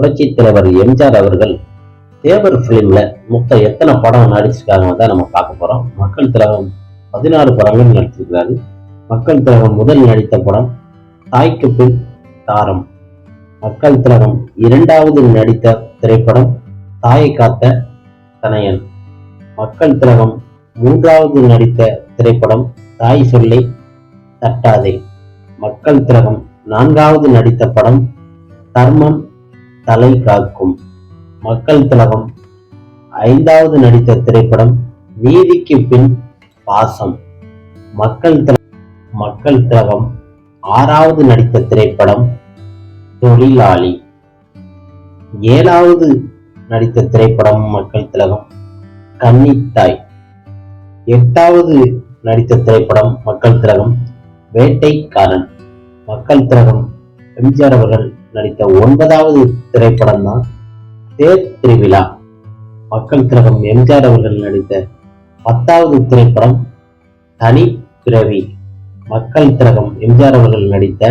புரட்சி தலைவர் எம்ஜிஆர் அவர்கள் தேவர் பிலிம்ல மொத்தம் எத்தனை படம் நடிச்சிருக்காங்க தான் நம்ம பார்க்க போறோம். மக்கள் திலகம் பதினாறு படங்கள் நடிச்சிருக்கிறாரு மக்கள் திலகம் முதல் நடித்த படம் தாய்க்கு பின் தாரம். மக்கள் திலகம் இரண்டாவது நடித்த திரைப்படம் தாயை காத்த தனையன் மக்கள் திலகம் மூன்றாவது நடித்த திரைப்படம் தாய் சொல்லை தட்டாதே. மக்கள் திலகம் நான்காவது நடித்த படம் தர்மம் தலை காக்கும். மக்கள் திலகம். ஐந்தாவது நடித்த திரைப்படம் நீதிக்கு பின் பாசம். மக்கள் தில மக்கள் திலகம். ஆறாவது நடித்த திரைப்படம் தொழிலாளி. ஏழாவது நடித்த திரைப்படம் மக்கள் திலகம் கன்னித்தாய். எட்டாவது நடித்த திரைப்படம் மக்கள் திலகம் வேட்டைக்காரன். மக்கள் திலகம் எம்ஜிஆர் அவர்கள் நடித்த ஒன்பதாவது திரைப்படம் தான் தேர் திருவிழா. மக்கள் திலகம் எம்ஜிஆர் அவர்கள் நடித்த பத்தாவது திரைப்படம் தனி பிறவி மக்கள் திலகம் எம்ஜிஆர் அவர்கள் நடித்த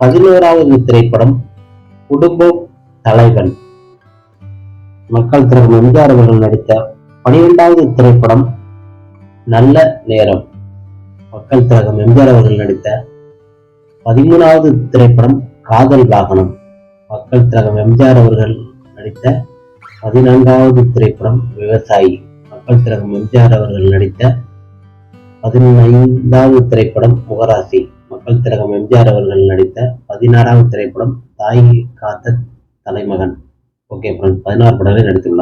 பதினோராவது திரைப்படம் குடும்ப தலைவன். மக்கள் திலகம் எம்ஜிஆர் அவர்கள் நடித்த பனிரெண்டாவது திரைப்படம் நல்ல நேரம். மக்கள் திலகம் எம்ஜிஆர் அவர்கள் நடித்த பதிமூணாவது திரைப்படம் காதல் வாகனம். மக்கள் திலகம் எம்ஜிஆர் அவர்கள் நடித்த பதினான்காவது திரைப்படம் விவசாயி. மக்கள் திலகம் எம்ஜிஆர் அவர்கள் நடித்த பதினைந்தாவது திரைப்படம் முகராசி. மக்கள் திலகம் எம்ஜிஆர் அவர்கள் நடித்த பதினாறாவது திரைப்படம் தாய் காத்த தலைமகன். ஓகே ஃப்ரெண்ட்ஸ் பதினாறு படமே நடித்துள்ளார்.